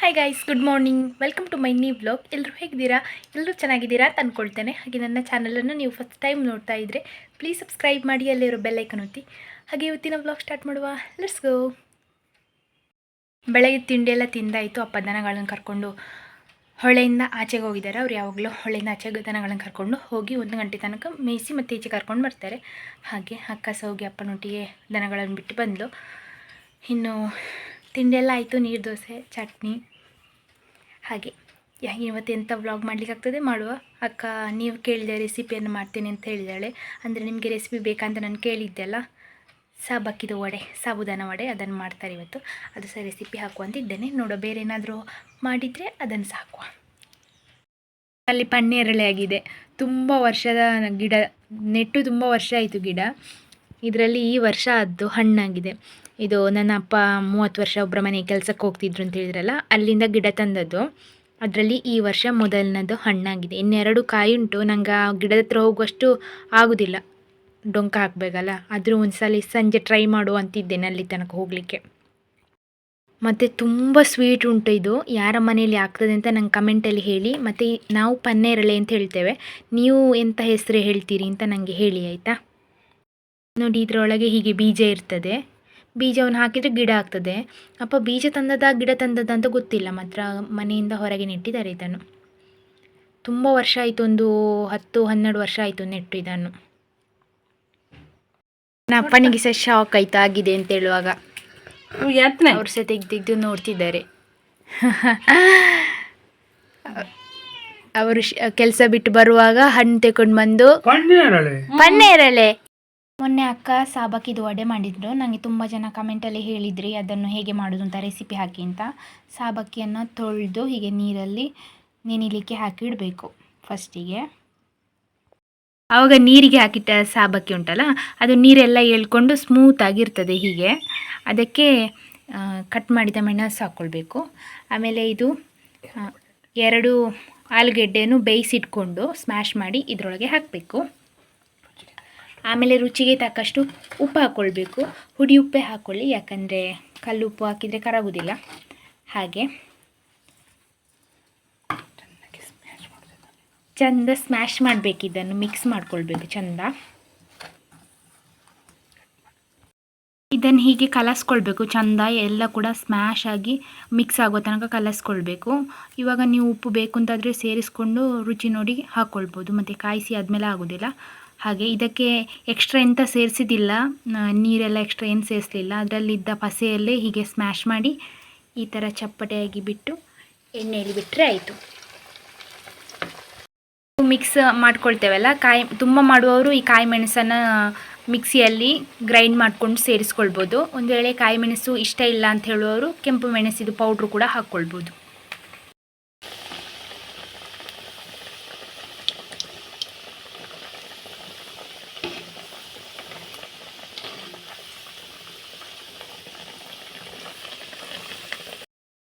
Hi guys good morning welcome to my new blog ಎಲ್ಲರೂ ಹೇಗಿದ್ದೀರಾ? ಎಲ್ಲರೂ ಚೆನ್ನಾಗಿದ್ದೀರಾ ಅಂತ ಅಂದ್ಕೊಳ್ತೇನೆ ಹಾಗೆ ನನ್ನ ಚಾನಲನ್ನು ನೀವು ಫಸ್ಟ್ ಟೈಮ್ ನೋಡ್ತಾ ಇದ್ದರೆ ಪ್ಲೀಸ್ ಸಬ್ಸ್ಕ್ರೈಬ್ ಮಾಡಿ ಅಲ್ಲಿರೋ ಬೆಲ್ಲೈಕನ್ ಒತ್ತಿ. ಹಾಗೆ ಇವತ್ತಿನ ಬ್ಲಾಗ್ ಸ್ಟಾರ್ಟ್ ಮಾಡುವ. ಲೆಟ್ಸ್ ಗೋ ಬೆಳಗ್ಗೆ ತಿಂಡಿ ಎಲ್ಲ ತಿಂದಾಯಿತು. ಅಪ್ಪ ದನಗಳನ್ನು ಕರ್ಕೊಂಡು ಹೊಳೆಯಿಂದ ಆಚೆಗೆ ಹೋಗಿದ್ದಾರೆ. ಅವ್ರು ಯಾವಾಗಲೂ ಹೊಳೆಯಿಂದ ಆಚೆ ದನಗಳನ್ನು ಕರ್ಕೊಂಡು ಹೋಗಿ ಒಂದು ಗಂಟೆ ತನಕ ಮೇಯಿಸಿ ಮತ್ತು ಈಚೆ ಕರ್ಕೊಂಡು ಬರ್ತಾರೆ. ಹಾಗೆ ಅಕ್ಕ ಸೋಗಿ ಹೋಗಿ ಅಪ್ಪನೊಟ್ಟಿಗೆ ದನಗಳನ್ನು ಬಿಟ್ಟು ಬಂದು ಇನ್ನು ತಿಂಡಿ ಎಲ್ಲ ಆಯಿತು, ನೀರು, ದೋಸೆ, ಚಟ್ನಿ. ಹಾಗೆ. ಯಾ, ಇವತ್ತು ಎಂಥ ವ್ಲಾಗ್ ಮಾಡಲಿಕ್ಕಾಗ್ತದೆ ಮಾಡುವ. ಅಕ್ಕ, ನೀವು ಕೇಳಿದೆ ರೆಸಿಪಿಯನ್ನು ಮಾಡ್ತೇನೆ ಅಂತ ಹೇಳಿದಾಳೆ. ಅಂದರೆ ನಿಮಗೆ ರೆಸಿಪಿ ಬೇಕಂತ ನಾನು ಕೇಳಿದ್ದೆ ಅಲ್ಲ? ಸಾಬಕ್ಕಿದು ವಡೆ, ಸಾಬುದಾನ ವಡೆ, ಅದನ್ನು ಮಾಡ್ತಾರೆ ಇವತ್ತು. ಅದು ಸಹ ರೆಸಿಪಿ ಹಾಕುವಂತಿದ್ದೇನೆ ನೋಡೋ ಬೇರೆ ಏನಾದರೂ ಮಾಡಿದರೆ ಅದನ್ನು ಸಾಕುವ ಅಲ್ಲಿ ಪನ್ನೇರಳೆ ಆಗಿದೆ. ತುಂಬ ವರ್ಷದ ಗಿಡ, ನೆಟ್ಟು ತುಂಬ ವರ್ಷ ಆಯಿತು ಗಿಡ. ಇದರಲ್ಲಿ ಈ ವರ್ಷ ಅದು ಹಣ್ಣಾಗಿದೆ. ಇದು ನನ್ನ ಅಪ್ಪ ಮೂವತ್ತು ವರ್ಷ ಒಬ್ಬರ ಮನೆ ಕೆಲಸಕ್ಕೆ ಹೋಗ್ತಿದ್ರು ಅಂತ ಹೇಳಿದ್ರಲ್ಲ, ಅಲ್ಲಿಂದ ಗಿಡ ತಂದದ್ದು. ಅದರಲ್ಲಿ ಈ ವರ್ಷ ಮೊದಲನೇದು ಹಣ್ಣಾಗಿದೆ. ಇನ್ನೆರಡು ಕಾಯಿ ಉಂಟು. ನಂಗೆ ಗಿಡದ ಹತ್ರ ಹೋಗುವಷ್ಟು ಆಗೋದಿಲ್ಲ. ಡೊಂಕ ಹಾಕಬೇಕಲ್ಲ, ಆದರೂ ಒಂದು ಸಲ ಸಂಜೆ ಟ್ರೈ ಮಾಡು ಅಂತಿದ್ದೇನೆ ಅಲ್ಲಿ ತನಕ ಹೋಗಲಿಕ್ಕೆ. ಮತ್ತು ತುಂಬ ಸ್ವೀಟ್ ಉಂಟು ಇದು. ಯಾರ ಮನೆಯಲ್ಲಿ ಆಗ್ತದೆ ಅಂತ ನಂಗೆ ಕಮೆಂಟಲ್ಲಿ ಹೇಳಿ. ಮತ್ತು ನಾವು ಪನ್ನೇರಳೆ ಅಂತ ಹೇಳ್ತೇವೆ. ನೀವು ಎಂಥ ಹೆಸರು ಹೇಳ್ತೀರಿ ಅಂತ ನನಗೆ ಹೇಳಿ, ಆಯಿತಾ? ನೋಡಿ ಇದರೊಳಗೆ ಹೀಗೆ ಬೀಜ ಇರ್ತದೆ. ಬೀಜವನ್ನು ಹಾಕಿದರೆ ಗಿಡ ಆಗ್ತದೆ. ಅಪ್ಪ ಬೀಜ ತಂದದ ಗಿಡ ತಂದದ ಅಂತ ಗೊತ್ತಿಲ್ಲ. ಮಾತ್ರ ಮನೆಯಿಂದ ಹೊರಗೆ ನೆಟ್ಟಿದ್ದಾರೆ ಇದನ್ನು. ತುಂಬ ವರ್ಷ ಆಯಿತು ಒಂದು ಹತ್ತು ಹನ್ನೆರಡು ವರ್ಷ ಆಯಿತು ನೆಟ್ಟು ಇದನ್ನು. ನನ್ನ ಅಪ್ಪನಿಗೆ ಸಹ ಶಾಕ್ ಆಯ್ತು ಆಗಿದೆ ಅಂತ ಹೇಳುವಾಗ. ಅವ್ರ ಸಹ ತೆಗ್ದು ತೆಗ್ದು ನೋಡ್ತಿದ್ದಾರೆ. ಅವರು ಕೆಲಸ ಬಿಟ್ಟು ಬರುವಾಗ ಹಣ್ಣು ತಗೊಂಡು ಬಂದು ಪನ್ನೇರಳೆ. ಮೊನ್ನೆ ಅಕ್ಕ ಸಾಬಕ್ಕಿದು ವಡೆ ಮಾಡಿದ್ರು. ನನಗೆ ತುಂಬ ಜನ ಕಮೆಂಟಲ್ಲಿ ಹೇಳಿದ್ರಿ, ಅದನ್ನು ಹೇಗೆ ಮಾಡೋದು ಅಂತ ರೆಸಿಪಿ ಹಾಕಿ ಅಂತ. ಸಾಬಕ್ಕಿಯನ್ನು ತೊಳೆದು ಹೀಗೆ ನೀರಲ್ಲಿ ನೆನಿಲಿಕ್ಕೆ ಹಾಕಿ ಇಡಬೇಕು ಫಸ್ಟಿಗೆ ಆವಾಗ ನೀರಿಗೆ ಹಾಕಿಟ್ಟ ಸಾಬಕ್ಕಿ ಉಂಟಲ್ಲ, ಅದು ನೀರೆಲ್ಲ ಎಳ್ಕೊಂಡು ಸ್ಮೂತಾಗಿರ್ತದೆ ಹೀಗೆ. ಅದಕ್ಕೆ ಕಟ್ ಮಾಡಿದ ಮೆಣಸು ಹಾಕ್ಕೊಳ್ಬೇಕು ಆಮೇಲೆ ಇದು ಎರಡು ಆಲೂಗೆಡ್ಡೆಯನ್ನು ಬೇಯಿಸಿಟ್ಕೊಂಡು ಸ್ಮ್ಯಾಶ್ ಮಾಡಿ ಇದರೊಳಗೆ ಹಾಕಬೇಕು. ಆಮೇಲೆ ರುಚಿಗೆ ತಕ್ಕಷ್ಟು ಉಪ್ಪು ಹಾಕ್ಕೊಳ್ಬೇಕು ಹುಡಿ ಉಪ್ಪೇ ಹಾಕ್ಕೊಳ್ಳಿ ಯಾಕಂದರೆ ಕಲ್ಲು ಉಪ್ಪು ಹಾಕಿದರೆ ಕರಗುವುದಿಲ್ಲ ಹಾಗೆ. ಚಂದ ಸ್ಮ್ಯಾಶ್ ಮಾಡಬೇಕು ಇದನ್ನು ಮಿಕ್ಸ್ ಮಾಡ್ಕೊಳ್ಬೇಕು ಚಂದ. ಇದನ್ನು ಹೀಗೆ ಕಲಸ್ಕೊಳ್ಬೇಕು ಚಂದ ಎಲ್ಲ ಕೂಡ ಸ್ಮ್ಯಾಶ್ ಆಗಿ ಮಿಕ್ಸ್ ಆಗೋ ತನಕ ಕಲಸ್ಕೊಳ್ಬೇಕು. ಇವಾಗ ನೀವು ಉಪ್ಪು ಬೇಕು ಅಂತಾದರೆ ಸೇರಿಸ್ಕೊಂಡು ರುಚಿ ನೋಡಿ ಹಾಕ್ಕೊಳ್ಬೋದು ಮತ್ತು ಕಾಯಿಸಿ ಆದಮೇಲೆ ಆಗೋದಿಲ್ಲ. ಹಾಗೆ ಇದಕ್ಕೆ ಎಕ್ಸ್ಟ್ರಾ ಎಂತ ಸೇರಿಸಿದಿಲ್ಲ ನೀರೆಲ್ಲ ಎಕ್ಸ್ಟ್ರಾ ಏನು ಸೇರಿಸಲಿಲ್ಲ. ಅದರಲ್ಲಿದ್ದ ಪಸೆಯಲ್ಲೇ ಹೀಗೆ ಸ್ಮ್ಯಾಶ್ ಮಾಡಿ ಈ ಥರ ಚಪ್ಪಟೆಯಾಗಿ ಬಿಟ್ಟು ಎಣ್ಣೆಯಲ್ಲಿ ಬಿಟ್ಟರೆ ಆಯಿತು. ಮಿಕ್ಸ್ ಮಾಡ್ಕೊಳ್ತೇವಲ್ಲ? ಕಾಯಿ, ತುಂಬ ಮಾಡುವವರು ಈ ಕಾಯಿ ಮೆಣಸನ್ನು ಮಿಕ್ಸಿಯಲ್ಲಿ ಗ್ರೈಂಡ್ ಮಾಡ್ಕೊಂಡು ಸೇರಿಸ್ಕೊಳ್ಬೋದು. ಒಂದು ವೇಳೆ ಕಾಯಿ ಮೆಣಸು ಇಷ್ಟ ಇಲ್ಲ ಅಂತ ಹೇಳುವವರು ಕೆಂಪು ಮೆಣಸಿದು ಪೌಡ್ರು ಕೂಡ ಹಾಕ್ಕೊಳ್ಬೋದು.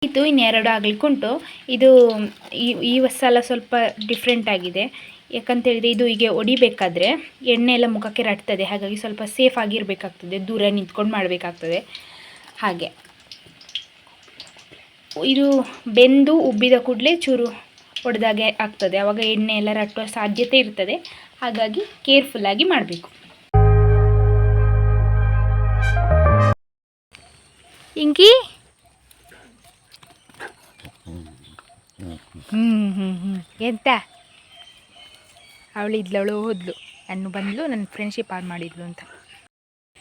ಇದು ಇನ್ನೆರಡು ಆಗಲಿಕ್ಕುಂಟು ಇದು ಈ ಈ ಸಲ ಸ್ವಲ್ಪ ಡಿಫ್ರೆಂಟ್ ಆಗಿದೆ. ಯಾಕಂತೇಳಿದರೆ ಇದು ಹೀಗೆ ಒಡಿಬೇಕಾದ್ರೆ ಎಣ್ಣೆ ಎಲ್ಲ ಮುಖಕ್ಕೆ ರಟ್ತದೆ. ಹಾಗಾಗಿ ಸ್ವಲ್ಪ ಸೇಫ್ ಆಗಿರಬೇಕಾಗ್ತದೆ. ದೂರ ನಿಂತ್ಕೊಂಡು ಮಾಡಬೇಕಾಗ್ತದೆ. ಹಾಗೆ. ಇದು ಬೆಂದು ಉಬ್ಬಿದ ಕೂಡಲೇ ಚೂರು ಒಡೆದಾಗೆ ಆಗ್ತದೆ. ಆವಾಗ ಎಣ್ಣೆ ಎಲ್ಲ ರಟ್ಟುವ ಸಾಧ್ಯತೆ ಇರ್ತದೆ. ಹಾಗಾಗಿ ಕೇರ್ಫುಲ್ಲಾಗಿ ಮಾಡಬೇಕು. ಇಂಕಿ? ಹ್ಞೂ ಹ್ಞೂ ಹ್ಞೂ ಎಂತ? ಅವಳಿದ್ಲವಳು ಹೋದ್ಲು. ನಾನು ಬಂದಳು ನನ್ನ ಫ್ರೆಂಡ್ಶಿಪ್ ಆನ್ ಮಾಡಿದ್ಲು ಅಂತ.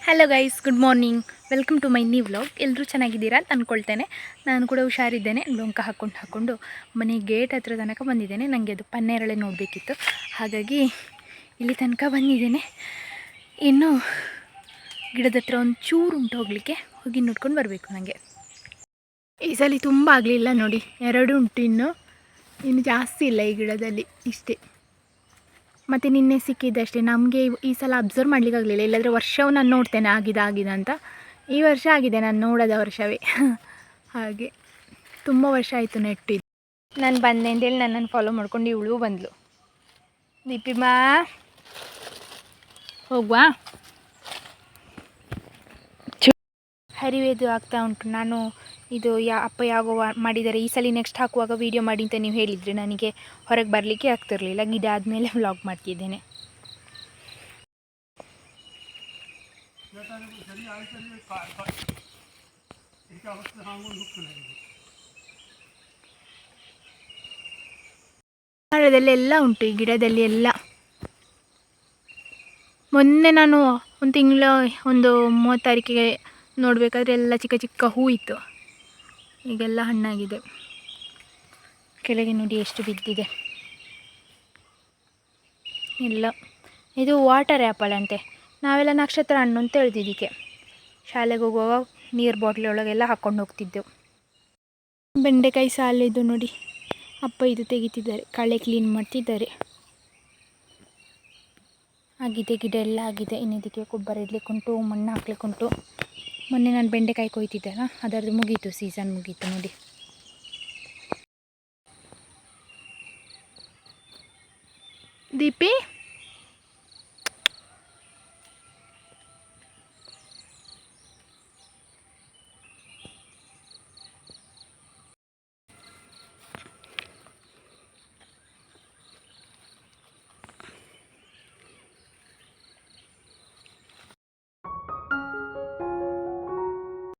Hello guys good morning welcome to my new vlog ಎಲ್ಲರೂ ಚೆನ್ನಾಗಿದ್ದೀರಾ ಅಂತ ಅಂದ್ಕೊಳ್ತೇನೆ ನಾನು ಕೂಡ ಹುಷಾರಿದ್ದೇನೆ. ಲೊಂಕ ಹಾಕ್ಕೊಂಡು ಹಾಕ್ಕೊಂಡು ಮನೆ ಗೇಟ್ ಹತ್ರ ತನಕ ಬಂದಿದ್ದೇನೆ. ನನಗೆ ಅದು ಪನ್ನೇರಳೆ ನೋಡಬೇಕಿತ್ತು. ಹಾಗಾಗಿ ಇಲ್ಲಿ ತನಕ ಬಂದಿದ್ದೇನೆ. ಇನ್ನು ಗಿಡದ ಹತ್ರ ಒಂದು ಚೂರು ಉಂಟು ಹೋಗಲಿಕ್ಕೆ. ಹೋಗಿ ನೋಡ್ಕೊಂಡು ಬರಬೇಕು ನನಗೆ ಈ ಸಲ ತುಂಬ ಆಗಲಿಲ್ಲ ನೋಡಿ. ಎರಡು ಉಂಟು ಇನ್ನು. ಇನ್ನು ಜಾಸ್ತಿ ಇಲ್ಲ ಈ ಗಿಡದಲ್ಲಿ, ಇಷ್ಟೇ. ಮತ್ತು ನಿನ್ನೆ ಸಿಕ್ಕಿದ್ದಷ್ಟೇ ನಮಗೆ ಈ ಸಲ ಅಬ್ಸರ್ವ್ ಮಾಡಲಿಕ್ಕಾಗಲಿಲ್ಲ. ಇಲ್ಲಾಂದರೆ ವರ್ಷವು ನಾನು ನೋಡ್ತೇನೆ, ಆಗಿದೆ ಆಗಿದೆ ಅಂತ. ಈ ವರ್ಷ ಆಗಿದೆ, ನಾನು ನೋಡದ ವರ್ಷವೇ. ಹಾಗೆ. ತುಂಬ ವರ್ಷ ಆಯಿತು ನೆಟ್ಟಿದ್ದು ನಾನು ಬಂದೆ ಅಂತೇಳಿ ನನ್ನನ್ನು ಫಾಲೋ ಮಾಡ್ಕೊಂಡು ಇವಳು ಬಂದಳು ದೀಪಿಮಾ. ಹೋಗುವಾ? ಹರಿವೆದು ಆಗ್ತಾ ಉಂಟು. ನಾನು ಇದು ಯಾ, ಅಪ್ಪ ಯಾವಾಗ ಮಾಡಿದರೆ, ಈ ಸಲ ನೆಕ್ಸ್ಟ್ ಹಾಕುವಾಗ ವೀಡಿಯೋ ಮಾಡಿ ಅಂತ ನೀವು ಹೇಳಿದರೆ ನನಗೆ ಹೊರಗೆ ಬರಲಿಕ್ಕೆ ಆಗ್ತಿರಲಿಲ್ಲ. ಗಿಡ ಆದಮೇಲೆ ವ್ಲಾಗ್ ಮಾಡ್ತಿದ್ದೇನೆ. ಮರದಲ್ಲೆಲ್ಲ ಉಂಟು, ಈ ಗಿಡದಲ್ಲಿ ಎಲ್ಲ. ಮೊನ್ನೆ ನಾನು ಒಂದು ತಿಂಗಳ, ಒಂದು ಮೂವತ್ತು ತಾರೀಕಿಗೆ ನೋಡಬೇಕಾದ್ರೆ ಎಲ್ಲ ಚಿಕ್ಕ ಚಿಕ್ಕ ಹೂ ಇತ್ತು. ಈಗೆಲ್ಲ ಹಣ್ಣಾಗಿದೆ. ಕೆಳಗೆ ನೋಡಿ ಎಷ್ಟು ಬಿದ್ದಿದೆ. ಇಲ್ಲ. ಇದು ವಾಟರ್ ಆ್ಯಪಲ್ ಅಂತೆ. ನಾವೆಲ್ಲ ನಕ್ಷತ್ರ ಹಣ್ಣು ಅಂತ ಹೇಳ್ತಿದ್ದಕ್ಕೆ. ಶಾಲೆಗೆ ಹೋಗುವಾಗ ನೀರು ಬಾಟ್ಲಿ ಒಳಗೆಲ್ಲ ಹಾಕ್ಕೊಂಡು ಹೋಗ್ತಿದ್ದೆವು ಬೆಂಡೆಕಾಯಿ ಸಾಲಿದು ನೋಡಿ. ಅಪ್ಪ ಇದು ತೆಗಿತಿದ್ದಾರೆ. ಕಳೆ ಕ್ಲೀನ್ ಮಾಡ್ತಿದ್ದಾರೆ. ಆಗಿದೆ, ಗಿಡ ಎಲ್ಲ ಆಗಿದೆ. ಇನ್ನಿದಕ್ಕೆ ಗೊಬ್ಬರ ಇಡ್ಲಿಕ್ಕುಂಟು, ಮಣ್ಣು ಹಾಕ್ಲಿಕ್ಕುಂಟು. ಮೊನ್ನೆ ನಾನು ಬೆಂಡೆಕಾಯಿ ಕೊಯ್ತಿದ್ದೆಲ್ಲ ಅದರದ್ದು ಮುಗೀತು ಸೀಸನ್ ಮುಗೀತು ನೋಡಿ. ದೀಪಿ?